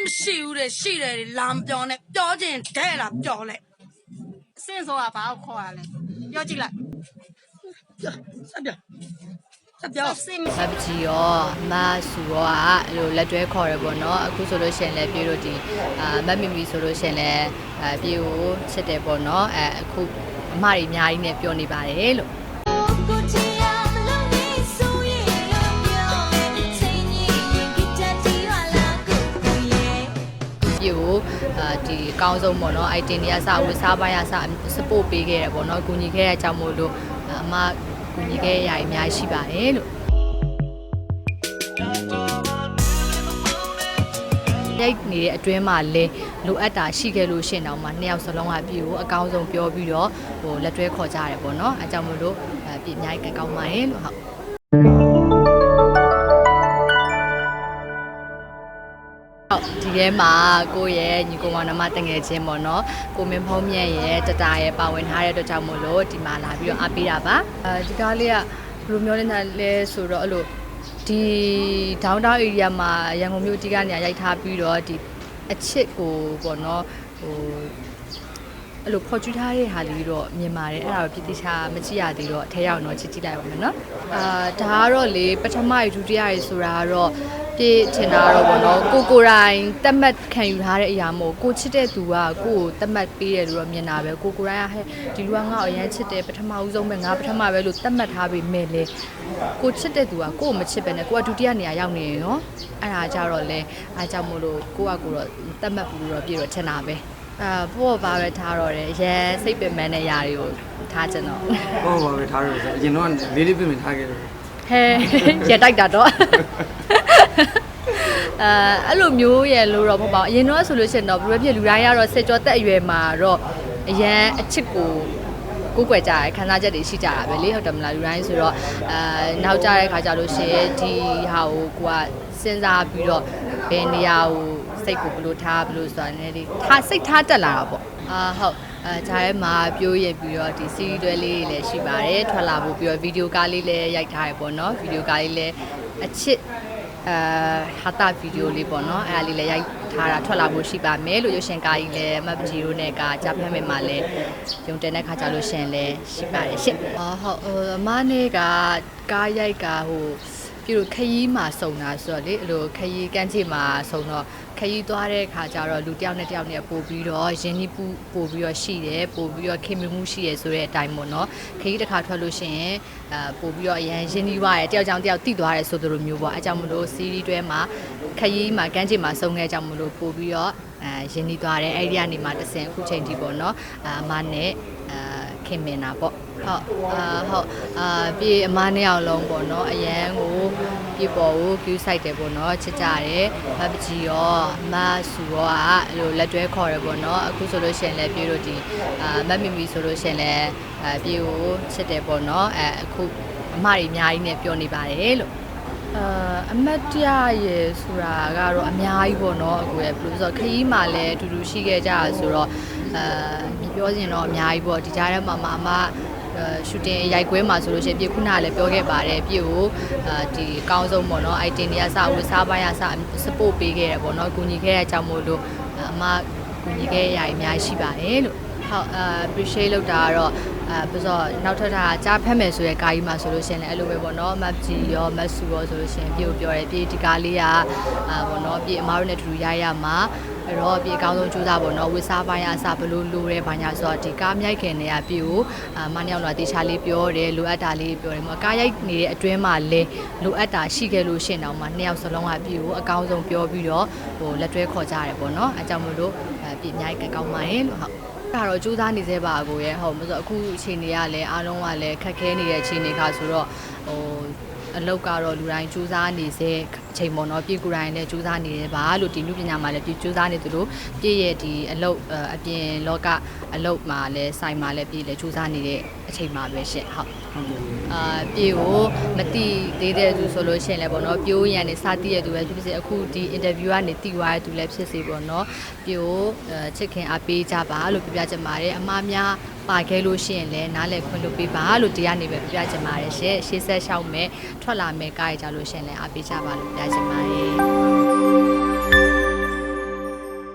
င်းမရှိဘူးတဲ့ရှိတယ်လေလာမပြောနဲ့ပြောချင်တဲ့လားပြောလဲအစင်ဆိုတာဘာကိုခေါ်ရလဲပြောကြည့်လိုက်ပြောဆက်ပြောဆက်ပြောအစင်မပကြီးရောမဆူရောကအဲ့လိုလက်တွဲခေါ်ရပေါ့နော်အခုဆိုလို့ရှိရင်လည်းပြေတို့ဒီအာမတ်မီမီဆိုလို့ရှိရင်လည်းအဲပြေကိုချစ်တယ်ပေါ့နော်အဲအခုအမတွေအများကြီးနဲ့ပြောနေပါတယ်လို့ အာဒီအကောင်းဆုံးပေါ့နော် item တွေကစဝစားပိုင်းကစ support ပေးခဲ့တယ်ပေါ့နော်ကူညီခဲ့တဲ့အကြောင်းမို့လို့အမကူညီခဲ့ရအများကြီးရှိပါတယ်လို့ရိုက်နေတဲ့အတွင်းမှာလဲလိုအပ်တာရှိခဲ့လို့ရှရင်တော့မှနှစ်ယောက်စလုံးကပြေကိုအကောင်းဆုံးပြောပြီးတော့ဟိုလက်တွဲခေါ်ကြရတယ်ပေါ့နော်အဲကြောင့်မို့လို့အဲပြေအများကြီးကောင်းပါတယ်လို့ဟုတ် ထဲမှာကိုယ့်ရဲ့ညီကိုမောင်နှမတငယ်ချင်းပေါ့နော်ကိုမင်းဖုံးမြတ်ရဲ့တတရဲ့ပါဝင်ထားတဲ့အတွက်ကြောင့်မို့လို့ဒီမှာလာပြီးတော့အားပေးတာပါအဲဒီကားလေးကဘယ်လိုမျိုးလဲနာလဲဆိုတော့အဲ့လိုဒီဒေါင်းတောင်းဧရိယာမှာရန်ကုန်မြို့အကြီးကနေရိုက်ထားပြီးတော့ဒီအချစ်ကိုပေါ့နော်ဟိုအဲ့လိုဖော်ကျူးထားတဲ့ဟာလေးတော့မြင်ပါတယ်အဲ့ဒါတော့ပြတိချာမကြည့်ရသေးတော့အထက်ရောက်တော့ချစ်ကြည့်လိုက်ပါမယ်နော်အာဒါကတော့လေပထမရဒုတိယရဆိုတာကတော့ ပြေထင်တာတော့ပေါ့နော်ကိုကိုယ်တိုင်တတ်မှတ်ခံယူထားတဲ့အရာမို့ကိုချစ်တဲ့သူကကိုကိုတတ်မှတ်ပေးတယ်လို့တော့မြင်တာပဲကိုကိုယ်တိုင်ကဟဲ့ဒီလူကငါ့ကိုအရန်ချစ်တယ်ပထမဦးဆုံးပဲငါပထမပဲလို့တတ်မှတ်ထားပြီးမဲ့လေကိုချစ်တဲ့သူကကိုကိုမချစ်ပဲနဲ့ကိုကဒုတိယနေရာရောက်နေရင်နော်အဲ့ဒါကြတော့လေအားကြောင့်မို့လို့ကိုကကိုတော့တတ်မှတ်ဘူးလို့တော့ပြေတော့ထင်တာပဲအာပို့ပါပဲထားတော့တယ်ရဲစိတ်ပင်ပန်းတဲ့ຢာတွေကိုထားကြတော့ဟုတ်ပါပဲထားရတယ်ဆိုအရင်တော့လေးလေးပြင်းပြင်းထားခဲ့တယ်ဟဲရတိုက်တာတော့ အဲအဲ့လိုမျိုးရလို့တော့မဟုတ်ပါဘူးအရင်တော့ဆိုလို့ရှိရင်တော့ဘယ်လိုဖြစ်လူတိုင်းကတော့စစ်ကြောတက်အရွယ်မှာတော့အရန်အချစ်ကိုကိုယ်ွယ်ကြရခံစားချက်တွေရှိကြတာပဲလေဟုတ်တယ်မလားလူတိုင်းဆိုတော့အဲနောက်ကြတဲ့ခါကျလို့ရှိရင်ဒီဟာကိုကိုကစဉ်းစားပြီးတော့ဘယ်နေရာကိုစိတ်ကိုဘယ်လိုထားဘယ်လိုဆိုတာနည်းနည်းထားစိတ်ထားတက်လာတာပေါ့အာဟုတ်အဲဂျားထဲမှာပြိုးရင်ပြီးတော့ဒီ series တွဲလေးတွေလည်းရှိပါတယ်ထွက်လာဖို့ပြီးတော့ဗီဒီယိုကားလေးလည်းရိုက်ထားရပေါ့နော်ဗီဒီယိုကားလေးလည်းအချစ် အဲဟာတာဗီဒီယိုလေးပေါ့နော်အဲ့ဒါလေးလည်းရိုက်ထားတာထွက်လာဖို့ရှိပါမယ်လို့ရုပ်ရှင်ကားကြီးလည်းမတ်ပဂျီရိုနဲ့ကဂျာဖန်မယ်မှာလည်းရုံတင်တဲ့ခါကြလို့ရှရင်လည်းရှိပါတယ်ရှင့်အော်ဟုတ်ဟိုအမနဲ့ကကားရိုက်ကဟိုပြီးတော့ခရီးမှာစုံတာဆိုတော့လေအဲ့လိုခရီးကန်းချီမှာစုံတော့ ခရီးသွားတဲ့ခါကျတော့လူတစ်ယောက်နဲ့တစ်ယောက်နဲ့ပို့ပြီးတော့ရင်းနှီးပူပို့ပြီးတော့ရှိတယ်ပို့ပြီးတော့ခင်မမှုရှိတယ်ဆိုတဲ့အတိုင်းပေါ့နော်ခရီးတစ်ခါထွက်လို့ရှိရင်အဲပို့ပြီးတော့အရန်ရင်းနှီးသွားတယ်တယောက်ကြောင့်တယောက်တိသွားတယ်ဆိုသလိုမျိုးပေါ့အဲကြောင့်မလို့စီးရီးတွဲမှာခရီးမှာကန်းချီမှာစုံခဲ့ကြောင့်မလို့ပို့ပြီးတော့အဲရင်းနှီးသွားတယ်အဲ့ဒီကနေမှတဆင်အခုချိန်ထိပေါ့နော်အမနဲ့အဲခင်မင်တာပေါ့ဟုတ်အာဟုတ်အာပြေအမနဲ့အောင်လုံးပေါ့နော်အရန်ကို ပြေပေါ်ကို view site တယ်ပေါ့နော်ချစ်ကြတယ်မပကြီးရောမဆူရောကအဲ့လိုလက်တွဲခေါ်ရပေါ့နော်အခုဆိုလို့ရှိရင်လည်းပြေတို့ဒီအာမတ်မီမီဆိုလို့ရှိရင်လည်းအဲပြေကိုချစ်တယ်ပေါ့နော်အဲအခုအမတွေအများကြီးနဲ့ပြောနေပါတယ်လို့အာအမတ်တရရေဆိုတာကတော့အများကြီးပေါ့နော်အခုရဲ့ဘယ်လိုဆိုတော့ခရီးမှာလည်းအတူတူရှိခဲ့ကြတာဆိုတော့အာမြပြောစင်တော့အများကြီးပေါ့ဒီကြားထဲမှာမှအမ ရှူတင်ရိုက်ကွဲမှာဆိုလို့ရှိရင်ပြခုနကလည်းပြောခဲ့ပါတယ်ပြကိုအာဒီအကောင်းဆုံးပေါ့နော် item တွေကစဝစားပိုင်းကစ support ပေးခဲ့တယ်ပေါ့နော်ကူညီခဲ့တဲ့အကြောင်းမို့လို့အမကူညီခဲ့ရအများကြီးရှိပါတယ်လို့ဟုတ်အာ appreciate လုပ်တာကတော့အာပြီးတော့နောက်ထပ်တာကြားဖက်မယ်ဆိုတဲ့ကားကြီးမှာဆိုလို့ရှိရင်လည်းအဲ့လိုပဲပေါ့နော် map ကြီးရော map စုရောဆိုလို့ရှိရင်ပြေကိုပြောတယ်ပြေဒီကားလေးကအာပေါ့နော်ပြေအမားတို့နဲ့တူတူရရမှာ အဲ့တော့ပြေအကောင်းဆုံးကြိုးစားပေါ့နော်ဝစ်စားပိုင်းအစဘလို့လိုတယ်ဘာညာဆိုတော့ဒီကားမြိုက်ခင်နေရပြေကိုအာမနှစ်ယောက်တော့တေချာလေးပြောတယ်လိုအပ်တာလေးပြောတယ်မကားရိုက်နေတဲ့အတွင်းမှာလဲလိုအပ်တာရှိခဲ့လို့ရှရင်တော့မှနှစ်ယောက်စလုံးကပြေကိုအကောင်းဆုံးပြောပြီးတော့ဟိုလက်တွဲခေါ်ကြရတယ်ပေါ့နော်အဲကြောင့်မလို့အဲပြေအများကြီးကောင်းပါတယ်လို့ဟုတ်ဒါတော့စူးစမ်းနေသေးပါအကိုရဲ့ဟုတ်မဆိုအခုအချိန်တွေကလည်းအားလုံးကလည်းခက်ခဲနေတဲ့အချိန်တွေကဆိုတော့ဟို အလောက်ကတော့လူတိုင်းစူးစမ်းနေစေအချိန်ပေါ့နော်ပြည်ကူတိုင်းလည်းစူးစမ်းနေတယ်ပါလို့ဒီလူပညာမှာလည်းပြည်စူးစမ်းနေသလိုပြည်ရဲ့ဒီအလောက်အပြင်လောကအလောက်မှာလည်းစိုင်မှာလည်းပြည်လည်းစူးစမ်းနေတဲ့အချိန်မှာပဲရှင့်ဟုတ်ဟုတ်ကဲ့အာပြေကိုမတိသေးတဲ့သူဆိုလို့ရှိရင်လည်းပေါ့နော်ပြိုးရန်နေစတိတဲ့သူပဲဖြစ်ဖြစ်အခုဒီ interview ကနေတိသွားတဲ့သူလည်းဖြစ်စေပေါ့နော်ပြေကိုချစ်ခင်အားပေးကြပါလို့ပြပြချင်ပါတယ်အမားများပါခဲ့လို့ရှိရင်လည်းနားလည်ခွင့်လုပ်ပေးပါလို့တရားနေပဲပြပြချင်ပါတယ်ရှေ့ရှေ့ဆက်လျှောက်မယ်ထွက်လာမယ့်ကားရကြလို့ရှင်လဲအားပေးကြပါလို့ကြားချင်ပါတယ်